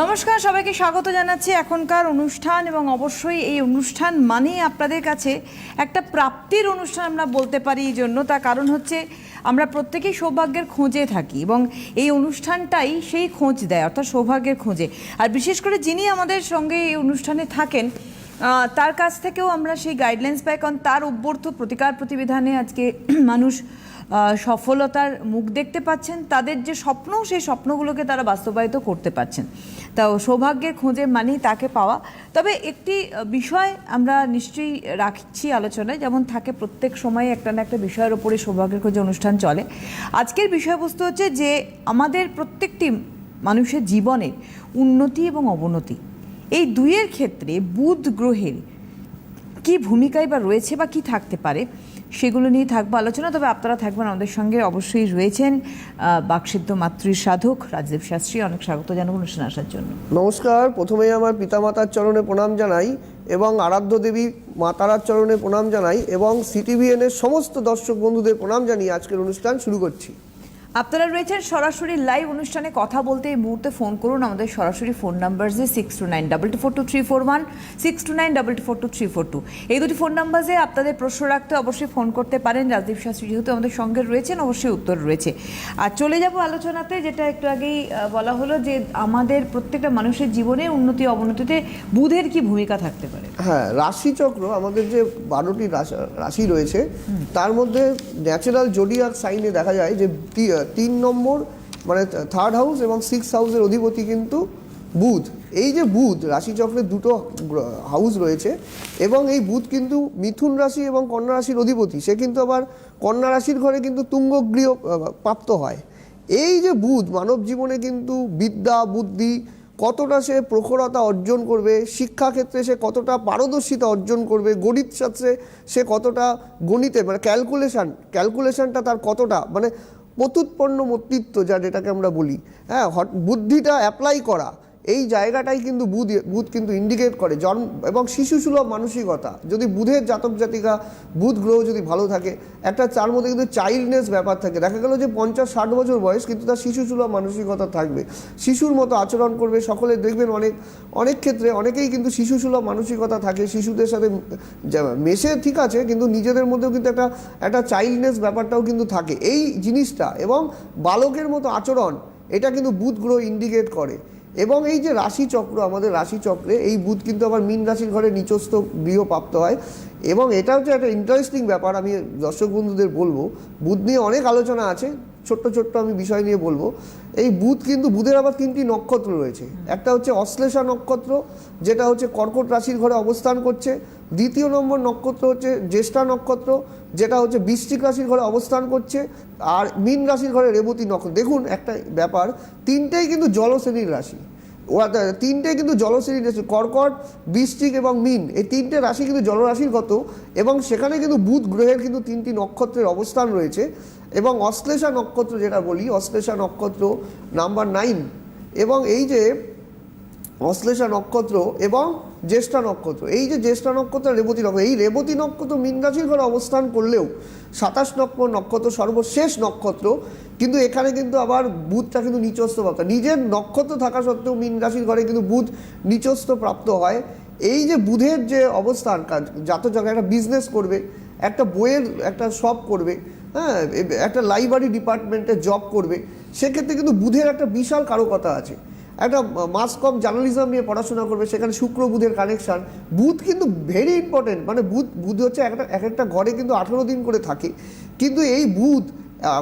নমস্কার, সবাইকে স্বাগত জানাচ্ছি এখনকার অনুষ্ঠান এবং অবশ্যই এই অনুষ্ঠান মানেই আপনাদের কাছে একটা প্রাপ্তির অনুষ্ঠান আমরা বলতে পারি এই জন্য। তার কারণ হচ্ছে আমরা প্রত্যেকেই সৌভাগ্যের খোঁজে থাকি এবং এই অনুষ্ঠানটাই সেই খোঁজ দেয়, অর্থাৎ সৌভাগ্যের খোঁজে। আর বিশেষ করে যিনি আমাদের সঙ্গে এই অনুষ্ঠানে থাকেন তার কাছ থেকেও আমরা সেই গাইডলাইন্স পাই, কারণ তার অভ্যর্থ প্রতিকার প্রতিবিধানে আজকে মানুষ সফলতার মুখ দেখতে পাচ্ছেন, তাদের যে স্বপ্ন, সেই স্বপ্নগুলোকে তারা বাস্তবায়িত করতে পারছেন। তা সৌভাগ্যের খোঁজে মানেই তাকে পাওয়া। তবে একটি বিষয় আমরা নিশ্চয়ই রাখছি আলোচনায়, যেমন থাকে প্রত্যেক সময় একটা না একটা বিষয়ের ওপরে সৌভাগ্যের খোঁজে অনুষ্ঠান চলে। আজকের বিষয়বস্তু হচ্ছে যে, আমাদের প্রত্যেকটি মানুষের জীবনের উন্নতি এবং অবনতি। এই দুইয়ের ক্ষেত্রে বুধ গ্রহের কি ভূমিকায় বা রয়েছে বা কি থাকতে পারে সেগুলো নিয়ে থাকব আলোচনা, তবে আপনারা থাকবেন আমাদের সঙ্গে। অবশ্যই রয়েছেন বাকসিদ্ধ মাতৃ সাধক রাজদেব শাস্ত্রী। অনেক স্বাগত জানাব অনুষ্ঠানে আসার জন্য। নমস্কার প্রথমে আমার পিতামাতার চরণে প্রণাম জানাই এবং আরাধ্য দেবী মাতারার চরণে প্রণাম জানাই এবং সিটিভিএনের সমস্ত দর্শক বন্ধুদের প্রণাম জানিয়ে আজকের অনুষ্ঠান শুরু করছি। আপনারা রয়েছেন সরাসরি লাইভ অনুষ্ঠানে কথা বলতে এই মুহূর্তে ফোন করুন আমাদের সরাসরি ফোন নাম্বার যে six two nine double two four two three four one six two nine double two four two three four two এই দুটি ফোন নাম্বারে আপনাদের প্রশ্ন রাখতে অবশ্যই ফোন করতে পারেন। রাজদীপ শাস্ত্রী যেহেতু আমাদের সঙ্গে রয়েছেন অবশ্যই উত্তর রয়েছে। আর চলে যাব আলোচনাতে যেটা একটু আগেই বলা হলো যে আমাদের প্রত্যেকটা মানুষের জীবনে উন্নতি অবনতিতে বুধের কি ভূমিকা থাকতে পারে? হ্যাঁ রাশিচক্র আমাদের যে বারোটি রাশি- রয়েছে তার মধ্যে ন্যাচারাল জোডিয়াক সাইনে দেখা যায় যে তিন নম্বর মানে থার্ড হাউস এবং সিক্স হাউসের অধিপতি কিন্তু বুধ। এই যে বুধ, রাশিচক্রের দুটো হাউস রয়েছে এবং এই বুধ কিন্তু মিথুন রাশি এবং কন্যা রাশির অধিপতি। সে কিন্তু আবার কন্যা রাশির ঘরে কিন্তু তুঙ্গগৃহ প্রাপ্ত হয়। এই যে বুধ, মানব জীবনে কিন্তু বিদ্যা, বুদ্ধি, কতটা সে প্রখরতা অর্জন করবে, শিক্ষাক্ষেত্রে সে কতটা পারদর্শিতা অর্জন করবে, গণিত শাস্ত্রে সে কতটা গণিতে মানে ক্যালকুলেশন ক্যালকুলেশনটা তার কতটা মানে প্রত্যুৎপন্ন মতৃত্ব যা যেটাকে আমরা বলি হ্যাঁ বুদ্ধিটা অ্যাপ্লাই করা এই জায়গাটাই কিন্তু বুধ বুধ কিন্তু ইন্ডিকেট করে। জন্ম এবং শিশুসুলভ মানসিকতা। যদি বুধের জাতক জাতিকা, বুধ গ্রহ যদি ভালো থাকে, একটা তার মধ্যে কিন্তু চাইল্ডনেস ব্যাপার থাকে। দেখা গেল যে পঞ্চাশ, ষাট বছর বয়স, কিন্তু তার শিশুসুলভ মানসিকতা থাকবে। শিশুর মতো আচরণ করবে, সকলে দেখবেন অনেক অনেক ক্ষেত্রে অনেকেই কিন্তু শিশুসুলভ মানসিকতা থাকে। শিশুদের সাথে মেশে ঠিক আছে, কিন্তু নিজেদের মধ্যেও কিন্তু একটা একটা চাইল্ডনেস ব্যাপারটাও কিন্তু থাকে। এই জিনিসটা এবং বালকের মতো আচরণ, এটা কিন্তু বুধ গ্রহ ইন্ডিকেট করে। এবং এই যে রাশিচক্র আমাদের রাশিচক্রে এই বুধ কিন্তু আবার মীন রাশির ঘরে নিচস্থ গৃহ প্রাপ্ত হয়। এবং এটা হচ্ছে একটা ইন্টারেস্টিং ব্যাপার, আমি দর্শক বন্ধুদের বলব, বুধ নিয়ে অনেক আলোচনা আছে, ছোট্ট ছোট্ট আমি বিষয় নিয়ে বলব। এই বুধ কিন্তু, বুধের আবার তিনটি নক্ষত্র রয়েছে। একটা হচ্ছে অশ্লেষা নক্ষত্র, যেটা হচ্ছে কর্কট রাশির ঘরে অবস্থান করছে দ্বিতীয় নম্বর নক্ষত্র হচ্ছে জ্যেষ্ঠা নক্ষত্র, যেটা হচ্ছে বৃশ্চিক রাশির ঘরে অবস্থান করছে আর মীন রাশির ঘরে রেবতী নক্ষত্র। দেখুন একটা ব্যাপার, তিনটেই কিন্তু জলশ্রেণীর রাশি। তিনটে কিন্তু জলশ্রেণীর রাশি, কর্কট, বৃশ্চিক এবং মিন। এই তিনটে রাশি কিন্তু জলরাশির গত এবং সেখানে কিন্তু বুধ গ্রহের কিন্তু তিনটি নক্ষত্রের অবস্থান রয়েছে এবং অশ্লেষা নক্ষত্র যেটা বলি, অশ্লেষা নক্ষত্র নাম্বার নাইন। এবং এই যে অশ্লেষা নক্ষত্র এবং জ্যেষ্ঠা নক্ষত্র। এই যে জ্যেষ্ঠা নক্ষত্র রেবতী নক্ষত্র, এই রেবতী নক্ষত্র মীন রাশির ঘরে অবস্থান করলেও সাতাশ নম্বর নক্ষত্র সর্বশেষ নক্ষত্র, কিন্তু এখানে কিন্তু আবার বুধটা কিন্তু নিচস্থ প্রাপ্ত। নিজের নক্ষত্র থাকা সত্ত্বেও মীন রাশির ঘরে কিন্তু বুধ নিচস্থ প্রাপ্ত হয়। এই যে বুধের যে অবস্থান জাতক জায়গায় একটা বিজনেস করবে, একটা বইয়ের একটা শপ করবে হ্যাঁ একটা লাইব্রেরি ডিপার্টমেন্টে জব করবে, সেক্ষেত্রে কিন্তু বুধের একটা বিশাল কারকতা আছে। একটা মাস কম জার্নালিজম নিয়ে পড়াশোনা করবে, সেখানে শুক্র বুধের কানেকশান বুধ কিন্তু ভেরি ইম্পর্টেন্ট মানে বুধ বুধ হচ্ছে একটা, এক একটা ঘরে কিন্তু আঠেরো দিন করে থাকে। কিন্তু এই বুধ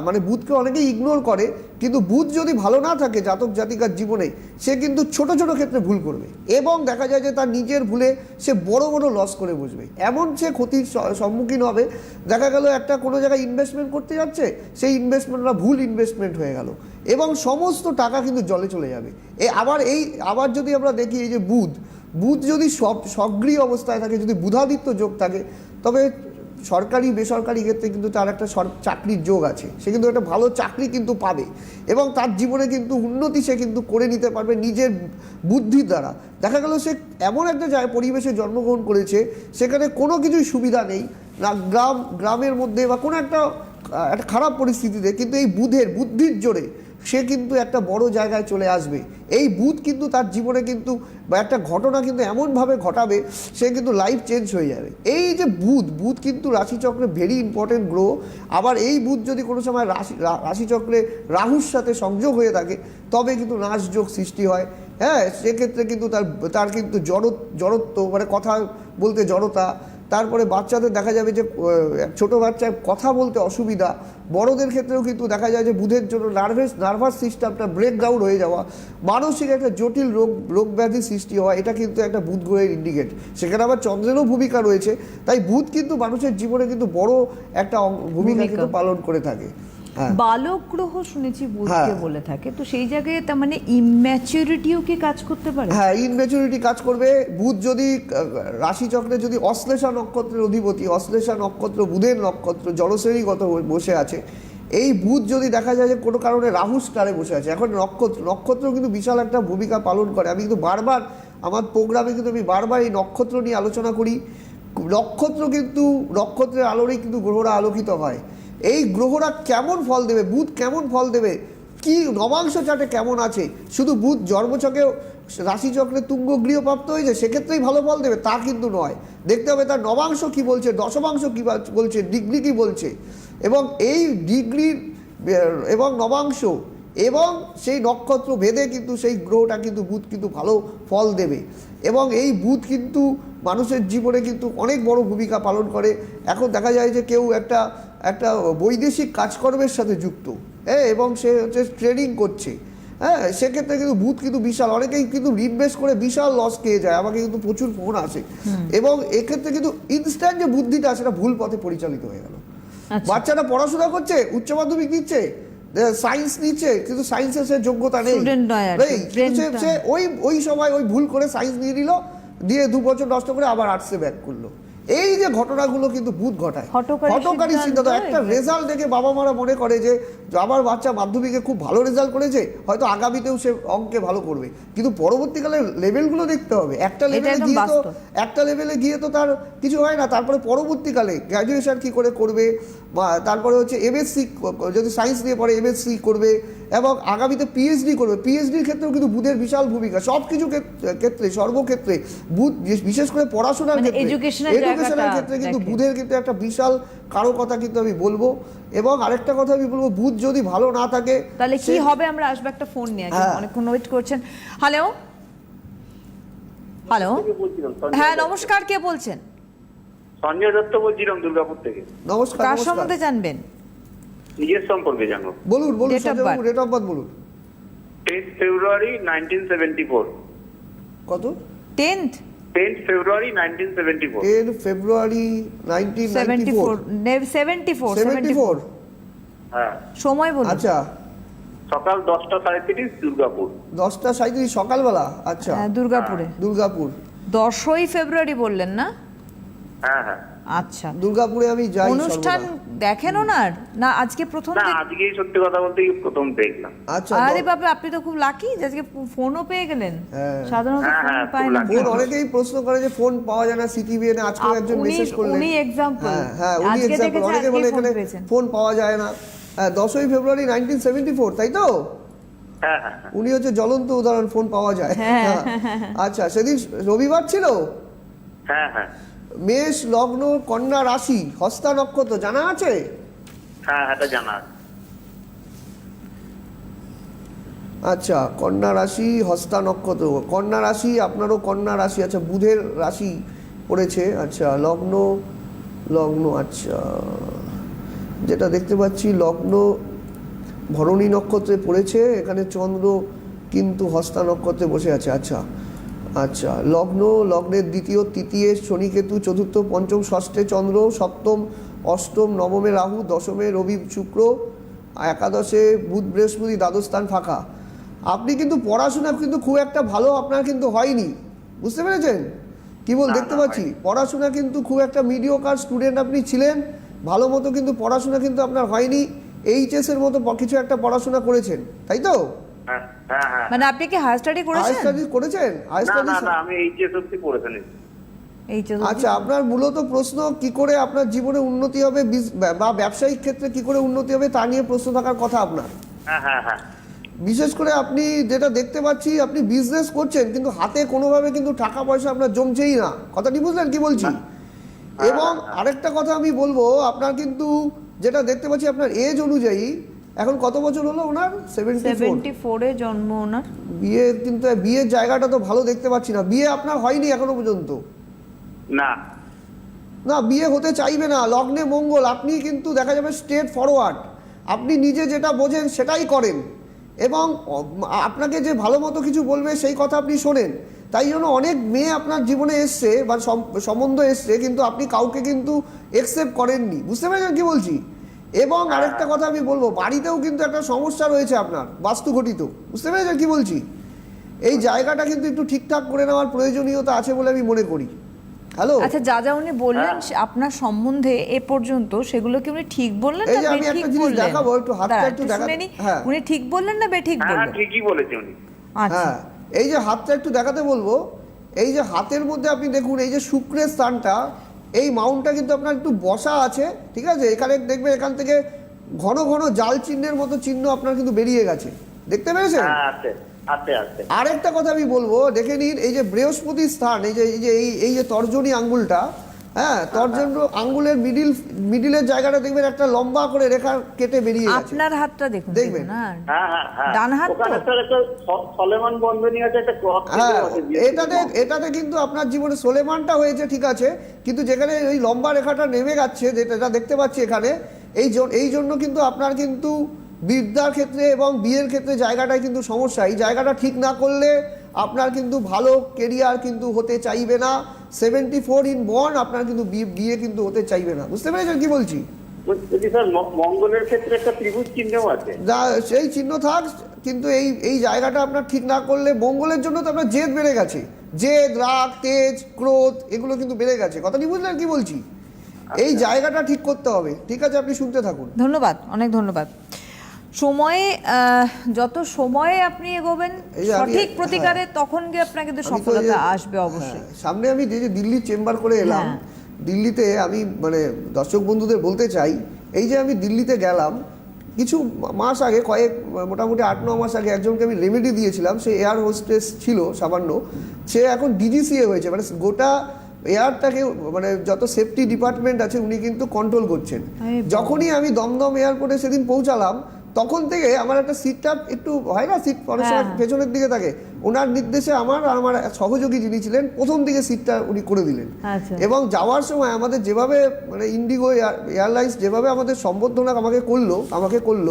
মানে বুধকে অনেকেই ইগনোর করে, কিন্তু বুধ যদি ভালো না থাকে জাতক জাতিকার জীবনে, সে কিন্তু ছোট ছোট ক্ষেত্রে ভুল করবে। এবং দেখা যায় যে তার নিজের ভুলে সে বড় বড় লস করে বসবে। এমন সে ক্ষতির সম্মুখীন হবে। দেখা গেল একটা কোনো জায়গায় ইনভেস্টমেন্ট করতে যাচ্ছে, সেই ইনভেস্টমেন্টটা ভুল ইনভেস্টমেন্ট হয়ে গেল। এবং সমস্ত টাকা কিন্তু জলে চলে যাবে। এ আবার এই, আবার যদি আমরা দেখি এই যে বুধ বুধ যদি সব, সক্রিয় অবস্থায় থাকে, যদি বুধাদিত্য যোগ থাকে, তবে সরকারি, বেসরকারি ক্ষেত্রে কিন্তু তার একটা চাকরির যোগ আছে। সে কিন্তু একটা ভালো চাকরি কিন্তু পাবে এবং তার জীবনে কিন্তু উন্নতি সে কিন্তু করে নিতে পারবে নিজের বুদ্ধির দ্বারা। দেখা গেল সে এমন একটা জায়গায় পরিবেশে জন্মগ্রহণ করেছে, সেখানে কোনো কিছুই সুবিধা নেই। না, গ্রাম, গ্রামের মধ্যে বা কোনো একটা একটা খারাপ পরিস্থিতিতে কিন্তু এই বুধের, বুদ্ধির জোরে সে কিন্তু একটা বড় জায়গায় চলে আসবে। এই বুধ কিন্তু তার জীবনে কিন্তু বা একটা ঘটনা কিন্তু এমনভাবে ঘটাবে, সে কিন্তু লাইফ চেঞ্জ হয়ে যাবে। এই যে বুধ বুধ কিন্তু রাশিচক্রে ভেরি ইম্পর্টেন্ট গ্রহ। আবার এই বুধ যদি কোনো সময় রাশি রাশিচক্রে রাহুর সাথে সংযোগ হয়ে থাকে, তবে কিন্তু নাশযোগ সৃষ্টি হয়। হ্যাঁ সেক্ষেত্রে কিন্তু তার তার কিন্তু জড় জড়ত্ব মানে কথা বলতে জড়তা তারপরে বাচ্চাদের দেখা যাবে যে ছোট বাচ্চায় কথা বলতে অসুবিধা। বড়দের ক্ষেত্রেও কিন্তু দেখা যায় যে বুধের জন্য নার্ভাস নার্ভাস সিস্টেমটা ব্রেকডাউন হয়ে যাওয়া মানসিক একটা জটিল রোগ রোগ ব্যাধি সৃষ্টি হওয়া এটা কিন্তু একটা বুধ গ্রহের ইন্ডিকেট সেখানে আবার চন্দ্রেরও ভূমিকা রয়েছে তাই বুধ কিন্তু মানুষের জীবনে কিন্তু বড় একটা ভূমিকা। কিন্তু পালন করে থাকে। বালক গ্রহ শুনেছি বুধকে হ্যাঁ। বলে থাকে। তো সেই জায়গায় তার মানে ইম্যাচুরিটিও কি কাজ করতে পারে? হ্যাঁ ইনম্যাচুরিটি কাজ করবে। বুধ যদি আহ, রাশিচক্রে যদি অশ্লেষা নক্ষত্রের অধিপতি অশ্লেষা নক্ষত্র বুধের নক্ষত্র জলশ্রেণীগত হয়ে বসে আছে এই বুধ যদি দেখা যায় যে কোনো কারণে রাহু স্টারে বসে আছে এখন নক্ষত্র নক্ষত্র কিন্তু বিশাল একটা ভূমিকা পালন করে। আমি কিন্তু বারবার আমার প্রোগ্রামে কিন্তু আমি বারবার এই নক্ষত্র নিয়ে আলোচনা করি। নক্ষত্র কিন্তু নক্ষত্রের আলোরেই কিন্তু গ্রহরা আলোকিত হয়। এই গ্রহরা কেমন ফল দেবে? বুধ কেমন ফল দেবে? কি নবাংশ চাটে কেমন আছে? শুধু বুধ জন্মছকেও রাশিচক্রে তুঙ্গ গৃহপ্রাপ্ত হয়েছে, সেক্ষেত্রেই ভালো ফল দেবে, তা কিন্তু নয়। দেখতে হবে তার নবাংশ কি বলছে, দশমাংশ কি বলছে, ডিগ্রি কি বলছে। এবং এই ডিগ্রির এবং নবাংশ, এবং সেই নক্ষত্র ভেদে কিন্তু সেই গ্রহটা কিন্তু বুধ কিন্তু ভালো ফল দেবে। এবং এই বুধ কিন্তু মানুষের জীবনে কিন্তু অনেক বড় ভূমিকা পালন করে। এখন দেখা যায় যে কেউ একটা একটা বৈদেশিক কাজকর্মের সাথে যুক্ত হ্যাঁ এবং সে হচ্ছে ট্রেডিং করছে হ্যাঁ সেক্ষেত্রে কিন্তু বুথ কিন্তু বিশাল অনেকেই কিন্তু ইনভেস্ট করে বিশাল লস খেয়ে যায় আমাকে কিন্তু প্রচুর ফোন আসে এবং এক্ষেত্রে কিন্তু ইনস্ট্যান্ট যে বুদ্ধিটা সেটা ভুল পথে পরিচালিত হয়ে গেল। আচ্ছা। বাচ্চাটা পড়াশোনা করছে উচ্চ মাধ্যমিক দিচ্ছে সায়েন্স নিচ্ছে কিন্তু সায়েন্সের সে যোগ্যতা নেই। সে ওই ওই সময় ওই ভুল করে সায়েন্স নিয়ে নিল দিয়ে দু বছর নষ্ট করে আবার আর্টসে ব্যাক করল। এই যে ঘটনাগুলো কিন্তু ভূত ঘটায়। হটকারী সিদ্ধান্ত একটা রেজাল্ট দেখে বাবা মারা মনে করে যে যে আমার বাচ্চা মাধ্যমিকে খুব ভালো রেজাল্ট করেছে হয়তো আগামীতেও সে অঙ্কে ভালো করবে। কিন্তু পরবর্তীকালে লেভেলগুলো দেখতে হবে। একটা লেভেলে গিয়ে তো একটা লেভেলে গিয়ে তো তার কিছু হয় না। তারপরে পরবর্তীকালে গ্র্যাজুয়েশন কি করে করবে? বা তারপরে হচ্ছে এমএসসি যদি সায়েন্স নিয়ে পড়ে এমএসসি করবে। এবং আগামীতে পিএইচডি করবে। পিএইচডির ক্ষেত্রেও কিন্তু বুধের বিশাল ভূমিকা। সব কিছু ক্ষেত্রে সর্বক্ষেত্রে বুধ বিশেষ করে পড়াশোনার মানে ক্ষেত্রে এডুকেশনের ক্ষেত্রে কিন্তু বুধের কিন্তু একটা বিশাল কারও কথা কিন্তু আমি বলব। এবং আরেকটা কথা আমি বলব বুধ যদি ভালো না থাকে তাহলে কি হবে? আমরা আসব একটা ফোন নিয়ে। হ্যাঁ। অনেকক্ষণ ওয়েট করছেন। হ্যালো হ্যালো হ্যাঁ নমস্কার কে বলছেন? সঞ্জয় দত্ত বলছিলাম দুর্গাপুর থেকে। নমস্কার কার সম্বন্ধে জানবেন? নিজের সম্পর্কে জানো বলুন বলুন ডেট অফ বার্থ বলুন। Tenth February nineteen seventy four. কত? Tenth? Tenth February nineteen seventy four. Ten February nineteen seventy four seventy four seventy four. হ্যাঁ। সময় বলুন। আচ্ছা। সকাল দশটা সাঁত্রিশ দুর্গাপুর। দশটা সাঁত্রিশ সকালবেলা? আচ্ছা। হ্যাঁ, দুর্গাপুরে। দুর্গাপুর। দশই ফেব্রুয়ারি বললেন না? হ্যাঁ হ্যাঁ। আচ্ছা। দুর্গাপুরে আমি যাই অনুষ্ঠান দেখেন ওনার? না আজকে প্রথম না আজকেই সত্যি কথা বলতে কি প্রথম দেখলাম। আচ্ছা আরে বাবা আপনি তো খুব লাকি আজকে ফোনও পেয়ে গেলেন। হ্যাঁ। সাধারণত হ্যাঁ, ফোন হ্যাঁ, পায় না ফোন অনেকেই প্রশ্ন করে যে ফোন পাওয়া যায় না সিটিভিএন আজকেও আপ- একজন মেসেজ করলেন। উনি example। হ্যাঁ উনি এক্সাম্পল অনেকে বলে ফোন এখানে ফোন পাওয়া যায় না। হ্যাঁ দশই ফেব্রুয়ারি নাইনটিন সেভেন্টি ফোর তাই তো। উনি হচ্ছে জ্বলন্ত উদাহরণ ফোন পাওয়া যায়। হ্যাঁ। হ্যাঁ। আচ্ছা সেদিন রবিবার ছিল? হ্যাঁ হ্যাঁ। মেষ লগ্ন কন্যা রাশি হস্তা নক্ষত্র জানা আছে? হ্যাঁ এটা জানা আছে। আচ্ছা কন্যা রাশি হস্তা নক্ষত্র। কন্যা রাশি আপনারও কন্যা রাশি আচ্ছা বুধের রাশি পড়েছে। আচ্ছা লগ্ন লগ্ন আচ্ছা যেটা দেখতে পাচ্ছি লগ্ন ভরণী নক্ষত্রে পড়েছে। এখানে চন্দ্র কিন্তু হস্তা নক্ষত্রে বসে আছে। আচ্ছা আচ্ছা লগ্ন লগ্নের দ্বিতীয় তৃতীয় শনিকেতু চতুর্থ পঞ্চম ষষ্ঠে চন্দ্র সপ্তম অষ্টম নবমে রাহু দশমে রবি শুক্র একাদশে বুধ বৃহস্পতি দ্বাদশ স্থান ফাঁকা। আপনি কিন্তু পড়াশোনা কিন্তু খুব একটা ভালো আপনার কিন্তু হয়নি বুঝতে পেরেছেন? কি বল দেখতে পাচ্ছি? পড়াশোনা কিন্তু খুব একটা মিডিওকার স্টুডেন্ট আপনি ছিলেন ভালো মতো কিন্তু পড়াশোনা কিন্তু আপনার হয়নি এইচএস এর মতো কিছু একটা পড়াশোনা করেছেন তাই তো? মানে আপনি কি হায়ার স্টাডি হায়ার করেছেন? স্টাডিজ করেছেন? হায়ার না না না আমি এইচএস অব্দি পড়ে ফেলেছি আচ্ছা আপনার মূলত প্রশ্ন কি করে আপনার জীবনে উন্নতি হবে বা ব্যবসায়িক ক্ষেত্রে কি করে উন্নতি হবে তা নিয়ে প্রশ্ন থাকার কথা আপনার। হ্যাঁ হ্যাঁ হ্যাঁ। বিশেষ করে আপনি যেটা দেখতে পাচ্ছি আপনি বিজনেস করছেন কিন্তু হাতে কোনোভাবে কিন্তু টাকা পয়সা আপনার জমছেই না। কথাটি বুঝলেন কি বলছি? এবং আরেকটা কথা আমি বলব আপনার কিন্তু যেটা দেখতে পাচ্ছি আপনার এজ অনুযায়ী এখন কত বছর হলো ওনার? সেভেন্টি ফোর জন্ম ওনার। বিয়ে কিন্তু বিয়ের জায়গাটা তো ভালো দেখতে পাচ্ছি না। বিয়ে আপনার হয়নি এখনও পর্যন্ত? না। না বিয়ে হতে চাইবে না। লগ্নে মঙ্গল। আপনি কিন্তু দেখা যাবে স্টেট ফরওয়ার্ড আপনি নিজে যেটা বোঝেন সেটাই করেন। এবং আপনাকে যে ভালো মতো কিছু বলবে সেই কথা আপনি শোনেন। তাই জন্য অনেক মেয়ে আপনার জীবনে এসছে বা সম্বন্ধ এসছে কিন্তু আপনি কাউকে কিন্তু একসেপ্ট করেননি। বুঝতে পেরেছেন কি বলছি? এবং আরেকটা কথা আমি বলব বাড়িতেও কিন্তু একটা সমস্যা রয়েছে আপনার বাস্তু ঘটিত বুঝতে পেরেছেন কি বলছি? এই জায়গাটা কিন্তু একটু ঠিকঠাক করে নেওয়ার প্রয়োজনীয়তা আছে বলে আমি মনে করি। হ্যালো আচ্ছা যা যা উনি বললেন আপনার সম্বন্ধে এ পর্যন্ত সেগুলো কি উনি ঠিক বললেন না আমি বেঠিক একটা জিনিস বললেন? দেখাবো, একটু হাতটা একটু। হ্যাঁ। উনি ঠিক বললেন না বেঠিক হ্যাঁ হ্যাঁ ঠিকই বলেছে উনি। আচ্ছা। হ্যাঁ এই যে হাতটা একটু দেখাতে বলব এই যে হাতের মধ্যে আপনি দেখুন এই যে শুক্রের স্থানটা এই মাউন্টটা কিন্তু আপনার একটু বসা আছে ঠিক আছে? এখানে দেখবেন এখান থেকে ঘন ঘন জাল চিহ্নের মতো চিহ্ন আপনার কিন্তু বেরিয়ে গেছে। দেখতে পেরেছেন? হ্যাঁ আরেকটা কথা আমি বলব দেখে নিন এই যে বৃহস্পতি স্থান এই যে এই যে এই যে তর্জনী আঙ্গুলটা হ্যাঁ তর্জন আঙ্গুলের মিডিল মিডিলের জায়গাটা দেখবেন একটা লম্বা করে রেখা কেটে বেরিয়ে গেছে আপনার হাতটা দেখুন দেখবেন। হ্যাঁ। হ্যাঁ হ্যাঁ হ্যাঁ। ডান হাত সলেমান বন্ধনী আছে একটা ক্রস হ্যাঁ এটাতে এটাতে কিন্তু আপনার জীবনে সোলেমানটা হয়েছে ঠিক আছে। কিন্তু যেখানে ওই লম্বা রেখাটা নেমে যাচ্ছে যেটা দেখতে পাচ্ছি এখানে এই এই জন্য কিন্তু আপনার কিন্তু বিদ্যার ক্ষেত্রে এবং বিয়ের ক্ষেত্রে জায়গাটায় কিন্তু সমস্যা। এই জায়গাটা ঠিক না করলে আপনার কিন্তু ভালো কেরিয়ার কিন্তু হতে চাইবে না। সেভেন্টি ফোর ইন বর্ন আপনার কিন্তু বিয়ে- কিন্তু হতে চাইবে না। বুঝতে পেরেছেন কি বলছি? মঙ্গলের ক্ষেত্রে একটা ত্রিভুজ চিহ্নও আছে। সেই চিহ্ন থাক কিন্তু এই এই জায়গাটা আপনার ঠিক না করলে মঙ্গলের জন্য তো আপনার জেদ বেড়ে গেছে। জেদ রাগ তেজ ক্রোধ এগুলো কিন্তু বেড়ে গেছে। কথাটি বুঝলেন কি বলছি? এই জায়গাটা ঠিক করতে হবে। ঠিক আছে আপনি শুনতে থাকুন। ধন্যবাদ অনেক ধন্যবাদ। সময়ে যত সময়ে আপনি এগোবেন সঠিক প্রতিকারে তখন গিয়ে আপনার কিন্তু তো সফলতা আসবে অবশ্যই। হ্যাঁ, সামনে আমি যে যে দিল্লির চেম্বার করে এলাম হ্যাঁ। দিল্লিতে আমি মানে দর্শক বন্ধুদের বলতে চাই এই যে আমি দিল্লিতে গেলাম কিছু মাস আগে কয়েক মোটামুটি আট ন মাস আগে একজনকে আমি রেমেডি দিয়েছিলাম সে এয়ার হোস্টেস ছিল সামান্য সে এখন ডিজিসিএ হয়েছে মানে গোটা এয়ারটাকে মানে যত সেফটি ডিপার্টমেন্ট আছে উনি কিন্তু কন্ট্রোল করছেন। যখনই আমি দমদম এয়ারপোর্টে সেদিন পৌঁছালাম তখন থেকে আমার একটা সিটটা একটু হয় না সিট অনেক সময় হ্যাঁ। পেছনের দিকে থাকে ওনার নির্দেশে আমার আর আমার সহযোগী যিনি ছিলেন প্রথম দিকে সিটটা উনি করে দিলেন আচ্ছা। এবং যাওয়ার সময় আমাদের যেভাবে মানে ইন্ডিগো এয়ারলাইন্স যেভাবে আমাদের সম্বর্ধনা আমাকে করল আমাকে করল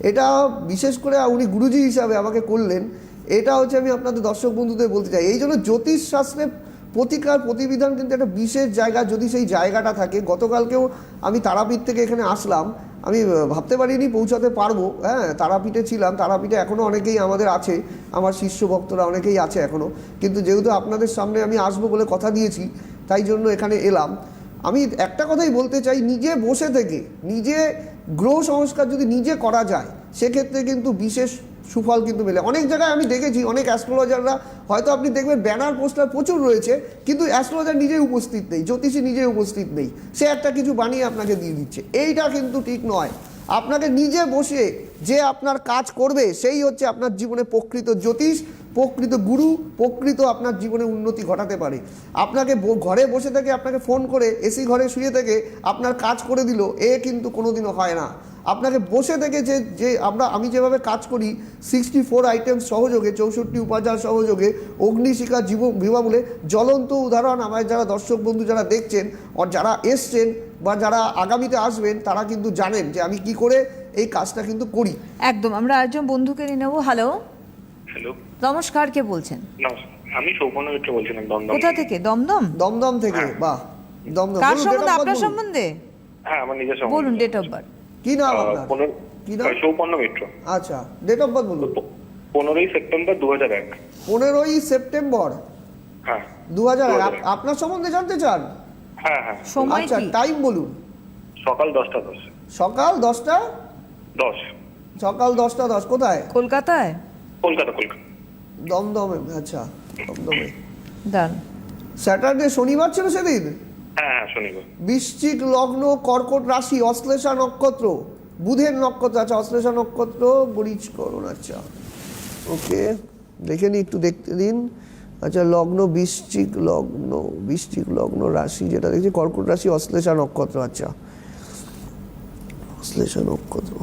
এটা বিশেষ করে উনি গুরুজি হিসাবে আমাকে করলেন এটা হচ্ছে আমি আপনাদের দর্শক বন্ধুদের বলতে চাই এই জন্য জ্যোতিষ শাস্ত্রের প্রতিকার প্রতিবিধান কিন্তু একটা বিশেষ জায়গা যদি সেই জায়গাটা থাকে গতকালকেও আমি তারাপীঠ থেকে এখানে আসলাম আমি ভাবতে পারিনি পৌঁছাতে পারব। হ্যাঁ তারাপীঠে ছিলাম, তারাপীঠে এখনও অনেকেই আমাদের আছে, আমার শিষ্য ভক্তরা অনেকেই আছে এখনও কিন্তু যেহেতু আপনাদের সামনে আমি আসব বলে কথা দিয়েছি, তাই জন্য এখানে এলাম। আমি একটা কথাই বলতে চাই, নিজে বসে থেকে, নিজে গ্রহ সংস্কার যদি নিজে করা যায়, সেক্ষেত্রে কিন্তু বিশেষ সুফল কিন্তু মেলে। অনেক জায়গায় আমি দেখেছি, অনেক অ্যাস্ট্রোলজাররা হয়তো আপনি দেখবেন ব্যানার পোস্টার প্রচুর রয়েছে, কিন্তু অ্যাস্ট্রোলজার নিজেই উপস্থিত নেই, জ্যোতিষী নিজেই উপস্থিত নেই। সে একটা কিছু বানিয়ে আপনাকে দিয়ে দিচ্ছে। এইটা কিন্তু ঠিক নয়। আপনাকে নিজে বসে যে আপনার কাজ করবে, সেই হচ্ছে আপনার জীবনে প্রকৃত জ্যোতিষ, প্রকৃত গুরু, প্রকৃত আপনার জীবনে উন্নতি ঘটাতে পারে। আপনাকে ঘরে বসে থেকে আপনাকে ফোন করে এসি ঘরে শুয়ে থেকে আপনার কাজ করে দিল, এ কিন্তু কোনোদিনও হয় না। আপনাকে বসে থেকে যে যে আমরা আমি যেভাবে কাজ করি সিক্সটি ফোর আইটেম সহযোগে চৌষট্টি উপাচার সহযোগে অগ্নিশিখা জীব বিবাহ বলে জ্বলন্ত উদাহরণ আমার যারা দর্শক বন্ধু যারা দেখছেন আর যারা এসছেন বা যারা আগামীতে আসবেন তারা কিন্তু জানেন যে আমি কি করে এই কাজটা কিন্তু করি। একদম আমরা আরেকজন বন্ধুকে নিয়ে নেব। হ্যালো হ্যালো নমস্কার কে বলছেন? আমি সৌপর্ণ মিত্র বলছিলাম দমদম কোথা থেকে। দমদম? দমদম থেকে বাহ দমদম। কার সম্বন্ধে? আপনার বলুন। সম্বন্ধে? হ্যাঁ আমার নিজের বলুন ডেট অফ বার্থ কি নাম আপনার? কি নাম? সৌপর্ণ মিত্র। আচ্ছা ডেট অফ বার্থ বলুন। পনেরোই সেপ্টেম্বর দু হাজার এক। পনেরোই সেপ্টেম্বর? হ্যাঁ দু হাজার 2001 আপনার সম্বন্ধে জানতে চান? হ্যাঁ হ্যাঁ। সময় আচ্ছা টাইম বলুন। সকাল দশটা দশ। সকাল দশটা? দশ। সকাল দশটা দশ কোথায়? কলকাতায়? কলকাতা কলকাতা। দমদমে আচ্ছা দমদমে। দান স্যাটারডে শনিবার ছিল সেদিন? বৃশ্চিক লগ্ন, কর্কট রাশি, অশ্লেষা নক্ষত্র। বুধের নক্ষত্র আচ্ছা অশ্লেষা নক্ষত্র, বরিজ করুন আচ্ছা। ওকে, দেখে নি একটু দেখতে দিন। আচ্ছা লগ্ন, বৃশ্চিক লগ্ন বৃশ্চিক লগ্ন রাশি, যেটা দেখছি, কর্কট রাশি, অশ্লেষা নক্ষত্র আচ্ছা। অশ্লেষা নক্ষত্র।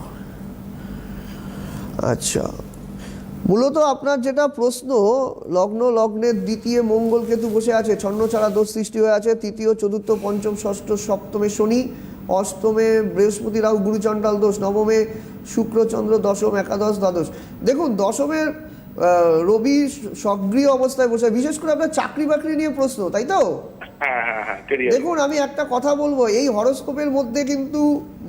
আচ্ছা মূলত আপনার যেটা প্রশ্ন, লগ্ন লগ্নের দ্বিতীয় মঙ্গল কেতু বসে আছে, ছন্ন ছাড়া দোষ সৃষ্টি হয়ে আছে, তৃতীয়, চতুর্থ, পঞ্চম, ষষ্ঠ, সপ্তমে শনি, অষ্টমে বৃহস্পতি রাহু গুরুচণ্ডাল দোষ, নবমে শুক্রচন্দ্র দশম একাদশ দ্বাদশ। দেখুন, দশমের রবি সক্রিয় অবস্থায় বসে বিশেষ করে আপনার চাকরি বাকরি নিয়ে প্রশ্ন তাই তো? হ্যাঁ হ্যাঁ হ্যাঁ দেখুন আমি একটা কথা বলব এই হরস্কোপের মধ্যে কিন্তু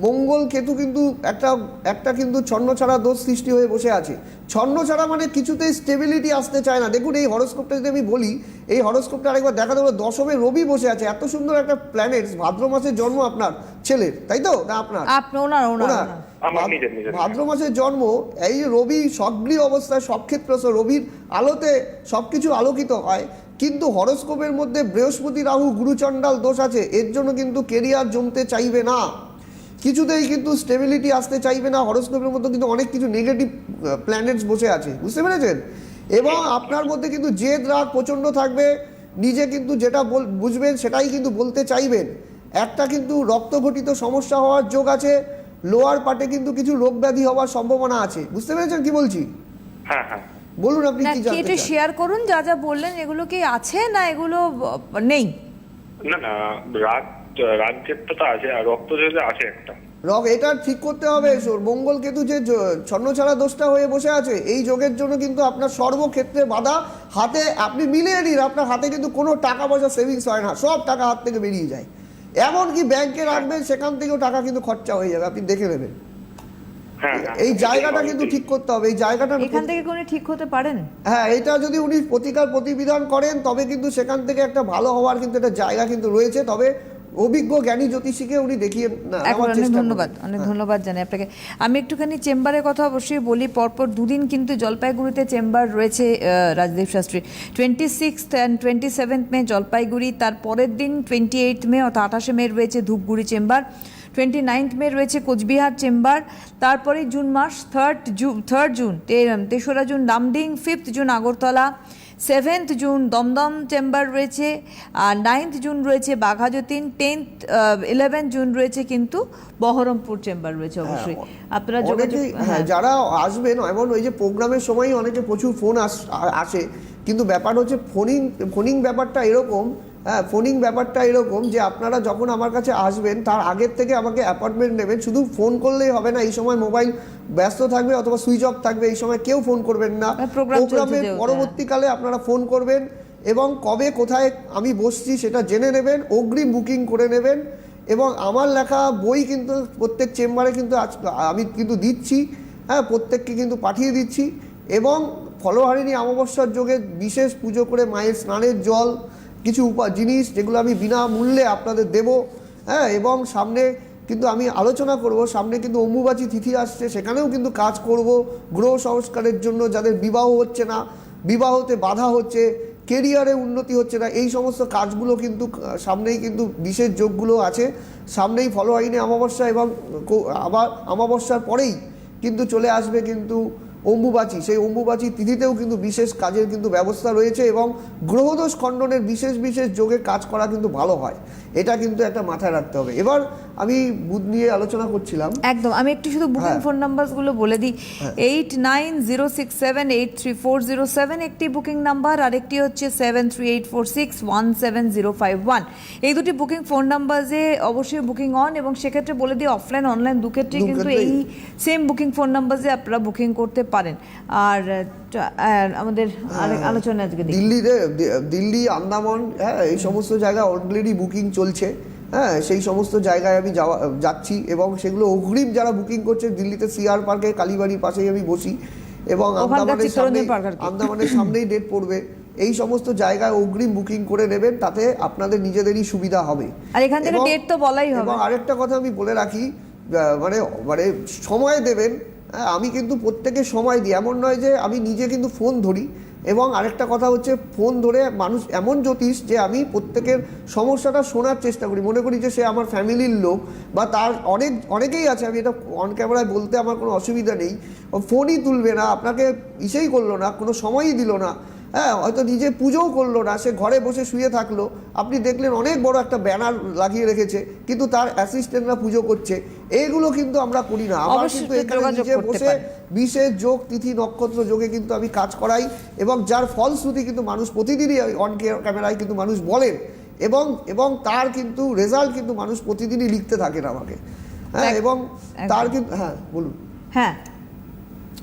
মঙ্গল কেতু কিন্তু একটা একটা কিন্তু ছন্ন ছাড়া দোষ সৃষ্টি হয়ে বসে আছে। ছন্ন ছাড়া মানে কিছুতেই স্টেবিলিটি আসতে চায় না। দেখুন এই হরস্কোপটা যদি আমি বলি এই হরস্কোপটা আরেকবার দেখা দেবো দশমে রবি বসে আছে। এত সুন্দর একটা প্ল্যানেট ভাদ্র মাসের জন্ম আপনার। ছেলের তাই তো? না আপনার? আপনি ওনার ওনার ওনার? ওনার। আমার নিজের, নিজের। ভাদ্র মাসের জন্ম এই রবি সক্রিয় অবস্থায় সক্ষেত্র রবির আলোতে সবকিছু আলোকিত হয়। কিন্তু হরস্কোপের মধ্যে বৃহস্পতি রাহু গুরুচণ্ডাল দোষ আছে এর জন্য কিন্তু কেরিয়ার জমতে চাইবে না। কিছুতেই কিন্তু স্টেবিলিটি আসতে চাইবে না হরস্কোপের মধ্যে কিন্তু অনেক কিছু নেগেটিভ প্ল্যানেটস বসে আছে বুঝতে পেরেছেন? এবং আপনার মধ্যে কিন্তু জেদ রাগ প্রচণ্ড থাকবে নিজে কিন্তু যেটা বুঝবেন সেটাই কিন্তু বলতে চাইবেন। একটা কিন্তু রক্তঘটিত সমস্যা হওয়ার যোগ আছে লোয়ার পার্টে কিন্তু কিছু রোগ ব্যাধি হওয়ার সম্ভাবনা আছে। বুঝতে পেরেছেন কি বলছি? হ্যাঁ হ্যাঁ। বলুন আপনি কি জানতে একটু শেয়ার করুন যা যা বললেন এগুলো কি আছে না এগুলো নেই? না না তো আছে আর রক্ত যেটা আছে একটা। রক এটা ঠিক করতে হবে সোর মঙ্গল কেতু যে ছন্নছাড়া দোষটা হয়ে বসে আছে এই যোগের জন্য কিন্তু আপনার সর্বক্ষেত্রে বাধা। হাতে আপনি মিলিয়ে নিন আপনার হাতে কিন্তু কোনো টাকা পয়সা সেভিংস হয় না সব টাকা হাত থেকে বেরিয়ে যায়। এমনকি ব্যাংকে রাখবেন সেখান থেকেও টাকা কিন্তু খরচা হয়ে যাবে আপনি দেখে নেবেন। হ্যাঁ হ্যাঁ এই জায়গাটা কিন্তু ঠিক করতে হবে এই জায়গাটা এখান থেকে কোনো ঠিক হতে পারেন? হ্যাঁ এটা যদি উনি প্রতিকার প্রতিবিধান করেন তবে কিন্তু সেখান থেকে একটা ভালো হওয়ার কিন্তু একটা জায়গা কিন্তু রয়েছে তবে অভিজ্ঞ জ্ঞানী জ্যোতিষীকে উনি দেখিয়ে অনেক ধন্যবাদ অনেক ধন্যবাদ জানাই আপনাকে। আমি একটুখানি চেম্বারের কথা অবশ্যই বলি পরপর দুদিন কিন্তু জলপাইগুড়িতে চেম্বার রয়েছে Rajdeep Shastri. Twenty six and twenty seventh May Jalpaiguri তার পরের দিন টোয়েন্টি এইট মে অর্থাৎ আঠাশে মে রয়েছে Dhupguri chamber twenty ninth May রয়েছে কোচবিহার চেম্বার তারপরে জুন মাস থার্ড জুন থার্ড জুন তেসরা June Lumding fifth June Agartala seventh June Dumdum chamber রয়েছে আর নাইন্থ জুন রয়েছে বাঘাযতীন টেন্থ ইলেভেন্থ জুন রয়েছে কিন্তু বহরমপুর চেম্বার রয়েছে অবশ্যই। আপনারা যোগাযোগ হ্যাঁ হ্যাঁ। যারা আসবেন এমন ওই যে প্রোগ্রামের সময় অনেকে প্রচুর ফোন আস আসে কিন্তু ব্যাপার হচ্ছে ফোনিং ফোনিং ব্যাপারটা এরকম হ্যাঁ ফোনিং ব্যাপারটা এরকম যে আপনারা যখন আমার কাছে আসবেন তার আগের থেকে আমাকে অ্যাপয়েন্টমেন্ট নেবেন। শুধু ফোন করলেই হবে না এই সময় মোবাইল ব্যস্ত থাকবে অথবা সুইচ অফ থাকবে এই সময় কেউ ফোন করবেন না। হ্যাঁ, প্রোগ্রামের পরবর্তীকালে আপনারা ফোন করবেন এবং কবে কোথায় আমি বসছি সেটা জেনে নেবেন অগ্রিম বুকিং করে নেবেন এবং আমার লেখা বই কিন্তু প্রত্যেক চেম্বারে কিন্তু আজ- আমি কিন্তু দিচ্ছি হ্যাঁ প্রত্যেককে কিন্তু পাঠিয়ে দিচ্ছি এবং ফলহারিণী অমাবস্যার যোগে বিশেষ পুজো করে মায়ের স্নানের জল কিছু উপা, জিনিস যেগুলো আমি বিনামূল্যে আপনাদের দেব হ্যাঁ এবং সামনে কিন্তু আমি আলোচনা করব, সামনে কিন্তু অম্বুবাচী তিথি আসছে, সেখানেও কিন্তু কাজ করব গ্রহ সংস্কারের জন্য, যাদের বিবাহ হচ্ছে না, বিবাহতে বাধা হচ্ছে, কেরিয়ারে উন্নতি হচ্ছে না, এই সমস্ত কাজগুলো কিন্তু সামনেই কিন্তু বিশেষ যোগগুলো আছে, সামনেই ফলো আইনে অমাবস্যা এবং আবার অমাবস্যার পরেই কিন্তু চলে আসবে কিন্তু অম্বুবাচী, সেই অম্বুবাচী তিথিতেও কিন্তু বিশেষ কাজের কিন্তু ব্যবস্থা রয়েছে এবং গ্রহদোষ খণ্ডনের বিশেষ বিশেষ যোগে কাজ করা কিন্তু ভালো হয়। এটা কিন্তু একটা মাথায় রাখতে হবে। এবার আমি বুধ নিয়ে আলোচনা করছিলাম। একদম আমি একটু শুধু বুকিং। ফোন নাম্বারগুলো বলে দিই। Eight nine zero six seven eight three four zero seven একটি বুকিং নাম্বার আরেকটি হচ্ছে seven three eight four six one seven zero five one এই দুটি বুকিং ফোন নাম্বারে অবশ্যই বুকিং অন এবং সেক্ষেত্রে বলে দিই অফলাইন অনলাইন দু ক্ষেত্রেই কিন্তু এই সেম বুকিং ফোন নাম্বারে আপনারা বুকিং করতে পারেন। আর আমাদের আলোচনা আজকে দিল্লিতে দিল্লি আন্দামান হ্যাঁ এই সমস্ত জায়গায় অলরেডি বুকিং চলছে। হ্যাঁ সেই সমস্ত জায়গায় আমি যাওয়া যাচ্ছি এবং সেগুলো অগ্রিম যারা বুকিং করছে দিল্লিতে সিআর পার্কে কালীবাড়ির পাশেই আমি বসি এবং আন্দামানের সামনে। আন্দামানের সামনেই ডেট পড়বে। এই সমস্ত জায়গায় অগ্রিম বুকিং করে নেবেন তাতে আপনাদের নিজেদেরই সুবিধা হবে। আর এখান থেকে ডেট তো বলাই হবে। এবং আরেকটা কথা আমি বলে রাখি মানে মানে সময় দেবেন হ্যাঁ, আমি কিন্তু প্রত্যেকে সময় দিই। এমন নয় যে আমি নিজে কিন্তু ফোন ধরি এবং আরেকটা কথা হচ্ছে ফোন ধরে মানুষ এমন জ্যোতিষ যে আমি প্রত্যেকের সমস্যাটা শোনার চেষ্টা করি। মনে করি যে সে আমার ফ্যামিলির লোক বা তার অনেক, অনেকেই আছে, আমি এটা অন ক্যামেরায় বলতে আমার কোনো অসুবিধা নেই। ফোনই তুলবে না, আপনাকে ইসেই করল না, কোনো সময়ই দিল না। হ্যাঁ হয়তো নিজে পুজোও করল না সে ঘরে বসে শুয়ে থাকল। আপনি দেখলেন অনেক বড় একটা ব্যানার লাগিয়ে রেখেছে কিন্তু তার অ্যাসিস্ট্যান্টরা পুজো করছে। এইগুলো কিন্তু আমরা করি না। আমার কিন্তু এখানে নিজে বসে বিশেষ যোগ তিথি নক্ষত্র যোগে কিন্তু আমি কাজ করাই এবং যার ফলশ্রুতি কিন্তু মানুষ প্রতিদিনই অন ক্যামেরায় কিন্তু মানুষ বলেন এবং এবং তার কিন্তু রেজাল্ট কিন্তু মানুষ প্রতিদিনই লিখতে থাকেন আমাকে। হ্যাঁ এবং তার কিন্তু হ্যাঁ বলুন। হ্যাঁ।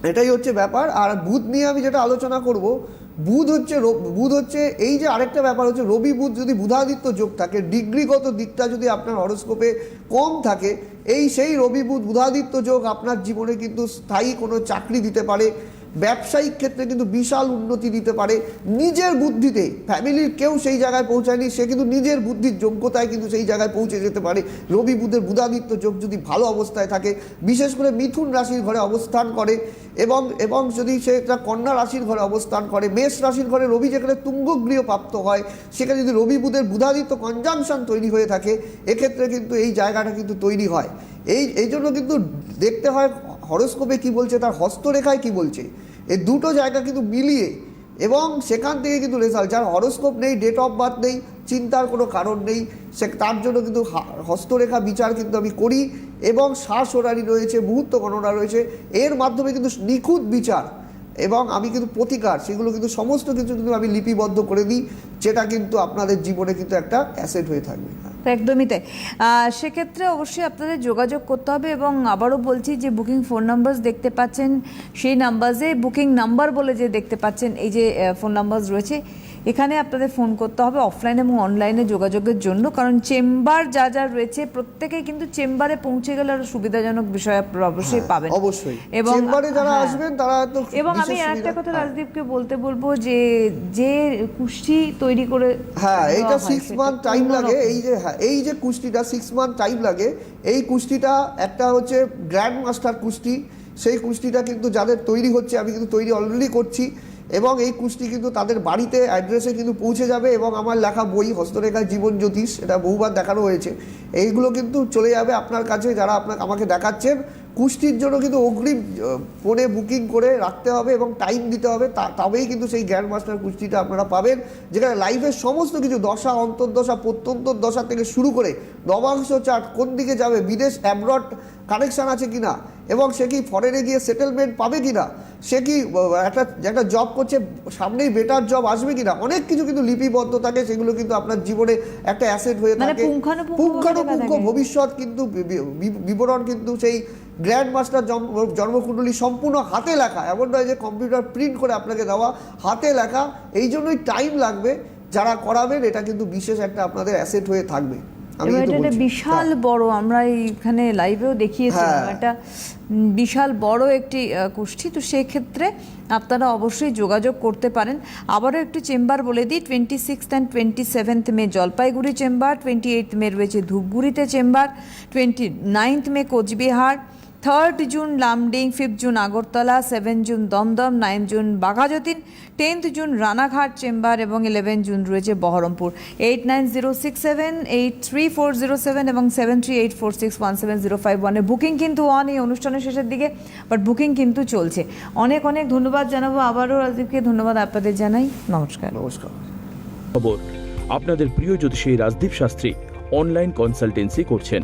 এটাই হচ্ছে ব্যাপার। আর বুধ নিয়ে আমি যেটা আলোচনা করব বুধ হচ্ছে বুধ হচ্ছে, এই যে আরেকটা ব্যাপার হচ্ছে, রবি বুধ যদি বুধাদিত্য যোগ থাকে, ডিগ্রিগত দিকটা যদি আপনার হরস্কোপে কম থাকে, এই সেই রবি বুধ বুধাদিত্য যোগ আপনার জীবনে কিন্তু স্থায়ী কোনো চাকরি দিতে পারে। ব্যবসায়িক ক্ষেত্রে কিন্তু বিশাল উন্নতি দিতে পারে। নিজের বুদ্ধিতে, ফ্যামিলির কেউ সেই জায়গায় পৌঁছায়নি, সে কিন্তু নিজের বুদ্ধির যোগ্যতায় কিন্তু সেই জায়গায় পৌঁছে যেতে পারে। রবি বুধের বুধাদিত্য যোগ যদি ভালো অবস্থায় থাকে, বিশেষ করে মিথুন রাশির ঘরে অবস্থান করে এবং এবং যদি সে একটা কন্যা রাশির ঘরে অবস্থান করে, মেষ রাশির ঘরে রবি যেখানে তুঙ্গগৃহ প্রাপ্ত হয়, সেখানে যদি রবি বুধের বুধাদিত্য কনজাংশন তৈরি হয়ে থাকে, এক্ষেত্রে কিন্তু এই জায়গাটা কিন্তু তৈরি হয়। এই এই জন্য কিন্তু দেখতে হয় হরস্কোপে কি বলছে, তার হস্তরেখায় কি বলছে এই দুটো জায়গা কিন্তু মিলিয়ে এবং সেখান থেকে কিন্তু রেজাল্ট যার হরস্কোপ নেই ডেট অফ বার্থ নেই, চিন্তার কোনো কারণ নেই, সে তার জন্য কিন্তু হস্তরেখা বিচার কিন্তু আমি করি এবং শ্বাস রয়েছে, মুহূর্ত গণনা রয়েছে, এর মাধ্যমে কিন্তু নিখুঁত বিচার এবং আমি কিন্তু প্রতিকার, সেগুলো কিন্তু সমস্ত কিছু কিন্তু আমি লিপিবদ্ধ করে দিই, যেটা কিন্তু আপনাদের জীবনে কিন্তু একটা অ্যাসেট হয়ে থাকবে। একদমই তাই। সেক্ষেত্রে অবশ্যই আপনাদের যোগাযোগ করতে হবে এবং আবারও বলছি যে বুকিং ফোন নাম্বার দেখতে পাচ্ছেন, সেই নাম্বারে বুকিং নাম্বার বলে যে দেখতে পাচ্ছেন, এই যে ফোন নাম্বার রয়েছে। এখানে আপনাদের ফোন করতে হবে অফলাইন এবং অনলাইনে যোগাযোগের জন্য কারণ চেম্বার যা যা রয়েছে প্রত্যেকেই কিন্তু চেম্বারে পৌঁছে গেলে আরও সুবিধাজনক বিষয় আপনারা অবশ্যই পাবেন। হ্যাঁ, অবশ্যই। এবং চেম্বারে যারা হ্যাঁ। আসবেন তারা তো এবং আমি একটা কথা হ্যাঁ। রাজদীপকে বলতে বলব যে যে কুষ্টি তৈরি করে হ্যাঁ এইটা সিক্স মান্থ টাইম লাগে। এই যে হ্যাঁ এই যে কুস্তিটা সিক্স মান্থ টাইম লাগে। এই কুস্তিটা একটা হচ্ছে গ্র্যান্ড মাস্টার কুস্তি সেই কুস্তিটা কিন্তু যাদের তৈরি হচ্ছে আমি কিন্তু তৈরি অলরেডি করছি। এবং এই কুস্তি কিন্তু তাদের বাড়িতে অ্যাড্রেসে কিন্তু পৌঁছে যাবে এবং আমার লেখা বই হস্তরেখার জীবন জ্যোতিষ এটা বহুবার দেখানো হয়েছে। এইগুলো কিন্তু চলে যাবে আপনার কাছে, যারা আপনার আমাকে দেখাচ্ছেন। কুস্তির জন্য কিন্তু অগ্রিম ফোনে বুকিং করে রাখতে হবে এবং টাইম দিতে হবে তবেই কিন্তু সেই গ্র্যান্ড মাস্টার কুস্তিটা আপনারা পাবেন যেখানে লাইফের সমস্ত কিছু দশা অন্তর্দশা প্রত্যন্তর দশা থেকে শুরু করে নবাংশ চার্ট কোন দিকে যাবে বিদেশ অ্যাব্রড কানেকশন আছে কিনা এবং সে কি ফরেনে গিয়ে সেটেলমেন্ট পাবে কিনা সে কি একটা একটা জব করছে সামনেই বেটার জব আসবে কিনা অনেক কিছু কিন্তু লিপিবদ্ধ থাকে সেগুলো কিন্তু আপনার জীবনে একটা অ্যাসেট হয়ে মানে থাকে পুঙ্খানুপুঙ্খ। ভবিষ্যৎ কিন্তু বিবরণ কিন্তু সেই গ্র্যান্ড মাস্টার জন্মকুণ্ডলী সম্পূর্ণ হাতে লেখা। এমন নয় যে কম্পিউটার প্রিন্ট করে আপনাকে দেওয়া হাতে লেখা। এই জন্যই টাইম লাগবে। যারা করাবেন এটা কিন্তু বিশেষ একটা আপনাদের অ্যাসেট হয়ে থাকবে। এটা বিশাল বড় আমরা এইখানে লাইভেও দেখিয়েছিলাম হ্যাঁ। একটা বিশাল বড় একটি গোষ্ঠী। তো সেই ক্ষেত্রে আপনারা অবশ্যই যোগাযোগ করতে পারেন। আবারও একটু চেম্বার বলে দিই twenty six and twenty seventh May Jalpaiguri chamber twenty eight May রয়েছে ধূপগুড়িতে chamber twenty ninth May Coochbehar third June Lumding fifth June Agartala seven June Dumdum nine June Baghajatin tenth June Ranaghat chamber এবং eleven June রয়েছে Baharampur eight nine zero six seven eight three four zero seven এবং seven three eight four six one seven zero five ওয়ানে booking কিন্তু অন এই অনুষ্ঠানের শেষের দিকে বাট বুকিং কিন্তু চলছে। অনেক অনেক ধন্যবাদ জানাব আবারও রাজদীপকে, ধন্যবাদ আপনাদের জানাই। নমস্কার। নমস্কার। খবর, আপনাদের প্রিয় জ্যোতিষী রাজদীপ শাস্ত্রী অনলাইন কনসালটেন্সি করছেন।